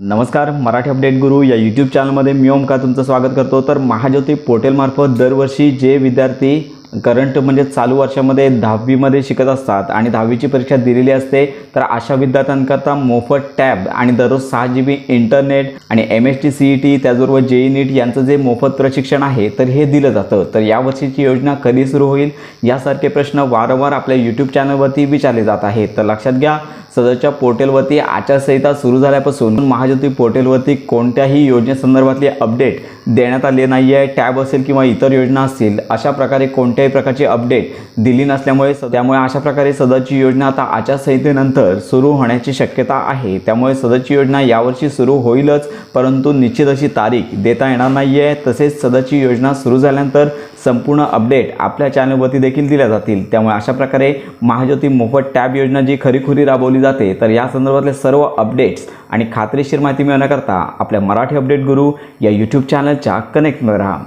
नमस्कार मराठी अपडेट गुरु या यूट्यूब चॅनलमध्ये मी ओमका तुमचं स्वागत करतो. तर महाज्योती पोर्टलमार्फत दरवर्षी जे विद्यार्थी करंट म्हणजे चालू वर्षामध्ये दहावीमध्ये शिकत असतात आणि दहावीची परीक्षा दिलेली असते तर अशा विद्यार्थ्यांकरता मोफत टॅब आणि दररोज सहा जी बी इंटरनेट आणि M S T C E T त्याचबरोबर जे ई नीट यांचं जे मोफत प्रशिक्षण आहे तर हे दिलं जातं. तर यावर्षीची योजना कधी सुरू होईल यासारखे प्रश्न वारंवार आपल्या यूट्यूब चॅनलवरती विचारले जात आहेत. तर लक्षात घ्या सदरच्या पोर्टलवरती आचारसंहिता सुरू झाल्यापासून महाज्योती पोर्टलवरती कोणत्याही योजनेसंदर्भातली अपडेट देण्यात आले नाही आहे टॅब असेल किंवा इतर योजना असतील अशा प्रकारे कोणत्या कोणत्याही प्रकारची अपडेट दिली नसल्यामुळे स- त्यामुळे अशा प्रकारे सदरची योजना आता आचारसंहितेनंतर सुरू होण्याची शक्यता आहे. त्यामुळे सदरची योजना यावर्षी सुरू होईलच परंतु निश्चित अशी तारीख देता येणार नाही आहे तसेच सदरची योजना सुरू झाल्यानंतर संपूर्ण अपडेट आपल्या चॅनलवरती देखील दिल्या जातील. त्यामुळे अशा प्रकारे महाज्योती मोफत टॅब योजना जी खरीखुरी राबवली जाते तर या संदर्भातले सर्व अपडेट्स आणि खात्रीशीर माहिती मिळवण्याकरता आपल्या मराठी अपडेट गुरु या यूट्यूब चॅनलच्या कनेक्टमध्ये राहा.